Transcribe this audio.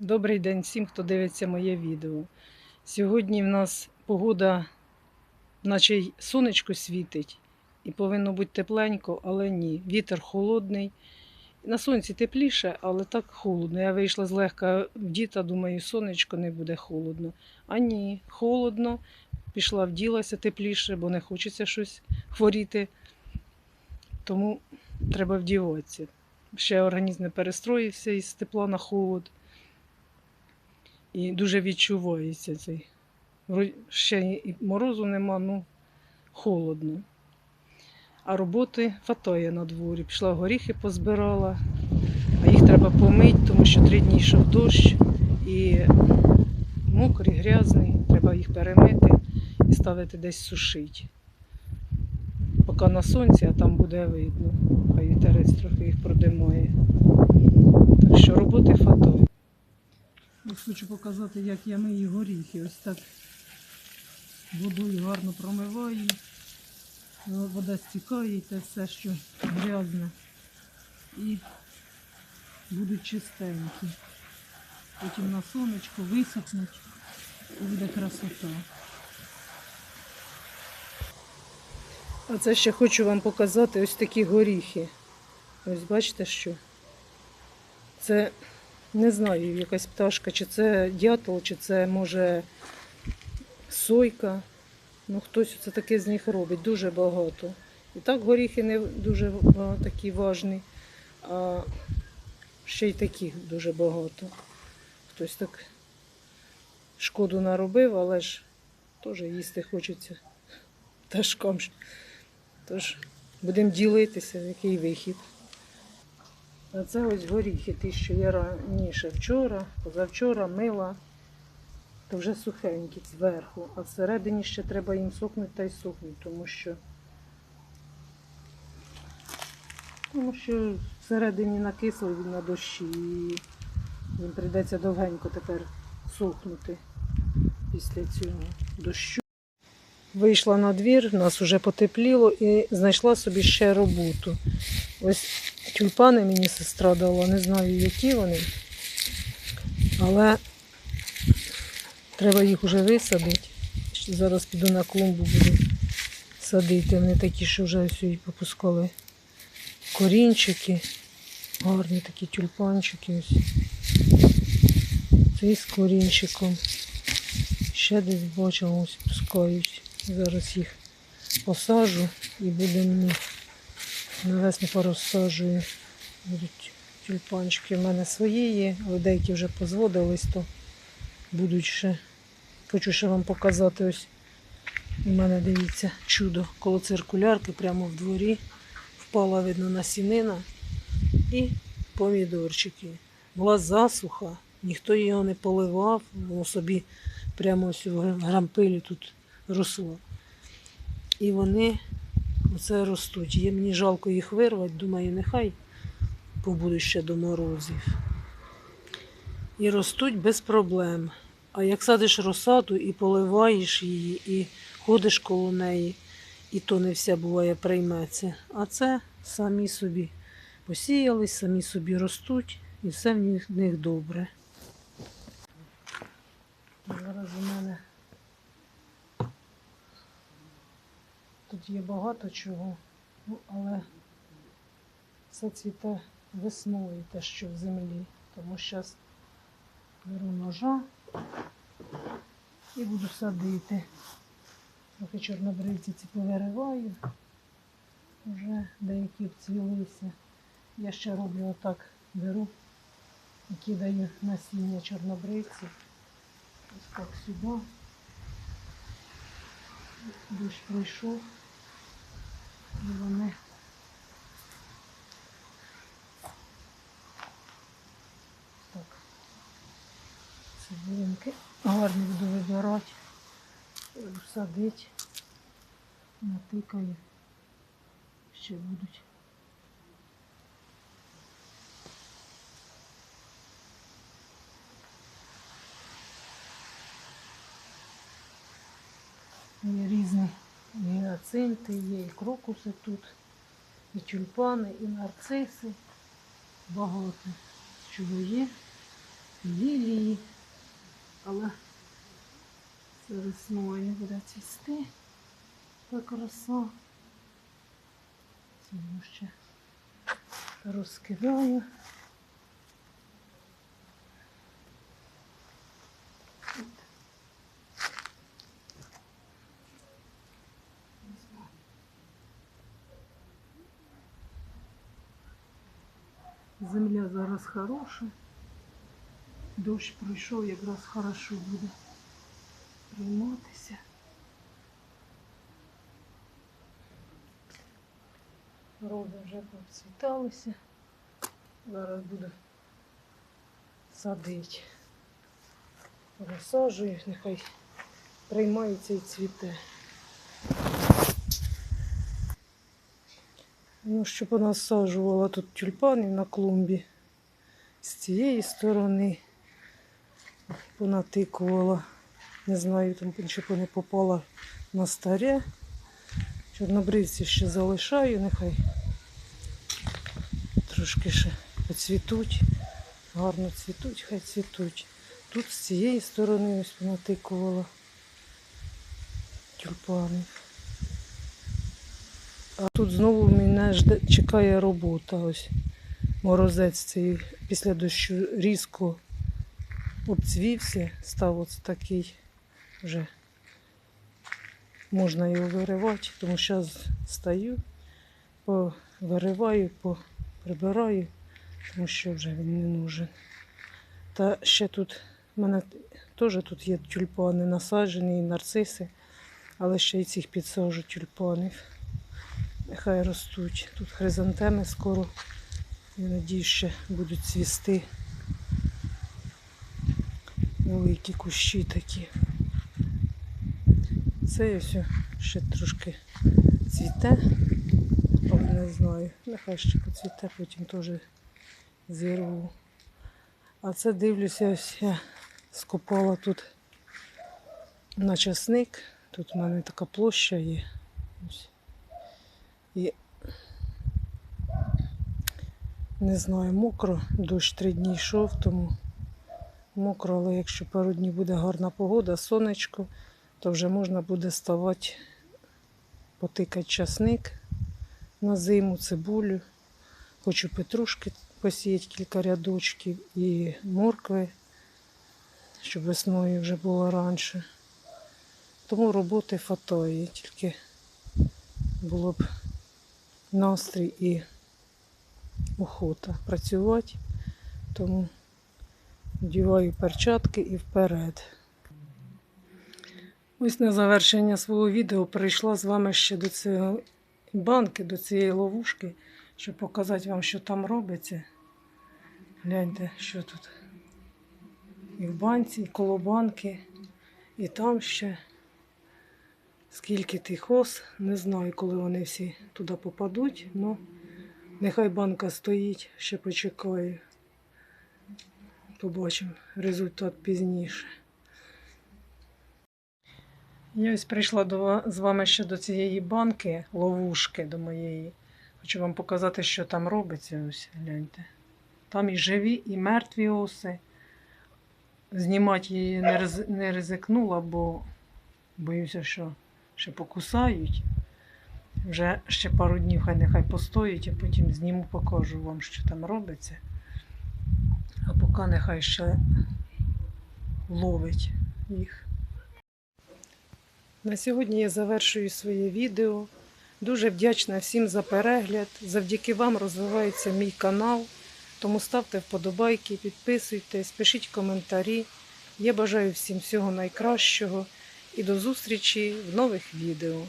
Добрий день всім, хто дивиться моє відео. Сьогодні в нас погода, наче й сонечко світить, і повинно бути тепленько, але ні. Вітер холодний. На сонці тепліше, але так холодно. Я вийшла злегка в діта, думаю, сонечко не буде холодно. А ні, холодно. Пішла вділася тепліше, бо не хочеться щось хворіти. Тому треба вдіватися. Ще організм не перестроївся із тепла на холод. І дуже відчувається цей. Ще і морозу нема, ну холодно. А роботи фатає на дворі. Пішла горіхи позбирала, а їх треба помити, тому що три дні йшов дощ і мокрий, грязний, треба їх перемити і ставити десь сушити. Поки на сонці, а там буде видно. Хай вітерець трохи їх продимає. Так що роботи фатає. Ось хочу показати, як я мию горіхи. Ось так водою гарно промиваю. Ну, Вода стікає, і те все, що грязне. І будуть чистенькі. Потім на сонечко висохнуть і буде красота. А це ще хочу вам показати ось такі горіхи. Ось бачите що? Це не знаю, якась пташка, чи це дятел, чи це може сойка. Ну, хтось це таке з них робить, дуже багато. І так горіхи не дуже такі важні, а ще й таких дуже багато. Хтось так шкоду наробив, але ж теж їсти хочеться пташкам. Тож будемо ділитися, який вихід. А це ось горіхи, ті, що я раніше вчора, позавчора мила, то вже сухенькі зверху, а всередині ще треба їм сохнути та й сохнуть, тому що тому що всередині накисло він на дощі і їм прийдеться довгенько тепер сохнути після цього дощу. Вийшла на двір, в нас вже потепліло і знайшла собі ще роботу. Ось тюльпани мені сестра дала, не знаю, які вони. Але треба їх вже висадити. Зараз піду на клумбу буду садити. Вони такі, що вже ось і попускали корінчики. Гарні такі тюльпанчики. Ось. Цей з корінчиком. Ще десь бачила, ось пускають. Зараз їх посажу і будемо навесну порозсаджую. Будуть тюльпанчики. У мене свої є, але деякі вже позводились, то будуть ще. Хочу ще вам показати ось. У мене дивіться чудо коло циркулярки прямо в дворі. Впала, видно, насінина і помідорчики. Була засуха, ніхто його не поливав, собі прямо ось в грампилі тут росло. І вони оце ростуть. Є мені жалко їх вирвати, думаю, нехай побудуть ще до морозів. І ростуть без проблем. А як садиш розсаду і поливаєш її, і ходиш коло неї, і то не вся буває прийметься. А це самі собі посіялись, самі собі ростуть, і все в них добре. Зараз у мене тут є багато чого, ну, але все цвіте весною, те, що в землі. Тому зараз беру ножа і буду садити. Трохи чорнобривці ці повириваю. Вже деякі обцвілися. Я ще роблю отак, беру і кидаю насіння чорнобривців. Ось так сюди. Дощ пройшов. І вони так. Цибулинки гарні буду вибирати. Садити. Натикаю. Ще будуть. Є різні гіацинти, є і крокуси тут, і тюльпани, і нарциси. Багато чого є. лілії, але весною буде цвісти. Краса. Цьому ще розкидаю. Земля зараз хороша. Дощ пройшов, якраз хорошо буде прийматися. Роги вже процвіталися. Зараз буду садити. Розсаджую, нехай приймається і цвіте. Ну, що понасаджувала тут тюльпани на клумбі. З цієї сторони понатикувала. Не знаю, там щоб не попала на старе. Чорнобривці ще залишаю, нехай трошки ще поцвітуть. Гарно цвітуть, хай цвітуть. Тут з цієї сторони ось понатикувала тюльпани. А тут знову мене чекає робота. Ось морозець цей після дощу різко обцвівся, став ось такий вже можна його виривати, тому зараз стаю, вириваю, прибираю, тому що вже він не нужен. Та ще тут в мене теж тут є тюльпани насаджені, і нарциси, але ще й цих підсажу тюльпанів. Нехай ростуть. Тут хризантеми скоро, я надію, ще будуть цвісти. Великі кущі такі. Це ось ще трошки цвіте, але не знаю. Нехай ще поцвіте, потім теж зірву. А це дивлюся, ось я скопала тут на часник. Тут в мене така площа є. Ось. І не знаю, мокро, дощ три дні йшов, тому мокро, але якщо пару днів буде гарна погода, сонечко, то вже можна буде ставати, потикати часник на зиму, цибулю. Хочу петрушки посіяти кілька рядочків і моркви, щоб весною вже було раніше. Тому роботи фатає, тільки було б настрій і охота працювати. Тому вдіваю перчатки і вперед. Ось на завершення свого відео прийшла з вами ще до цієї банки, до цієї ловушки, щоб показати вам, що там робиться. Гляньте, що тут. І в банці, і коло банки, і там ще. Скільки тих ос, не знаю, коли вони всі туди попадуть, але нехай банка стоїть, ще почекаю. Побачимо результат пізніше. Я ось прийшла до, з вами ще до цієї банки, ловушки до моєї. Хочу вам показати, що там робиться. Ось гляньте. Там і живі, і мертві оси. Знімати її не, riz- не ризикнула, бо боюся, що ще покусають. Вже ще пару днів хай нехай постоїть, а потім зніму, покажу вам, що там робиться. А поки нехай ще ловить їх. На сьогодні я завершую своє відео. Дуже вдячна всім за перегляд. Завдяки вам розвивається мій канал. Тому ставте вподобайки, підписуйтесь, пишіть коментарі. Я бажаю всім всього найкращого і до зустрічі в нових відео.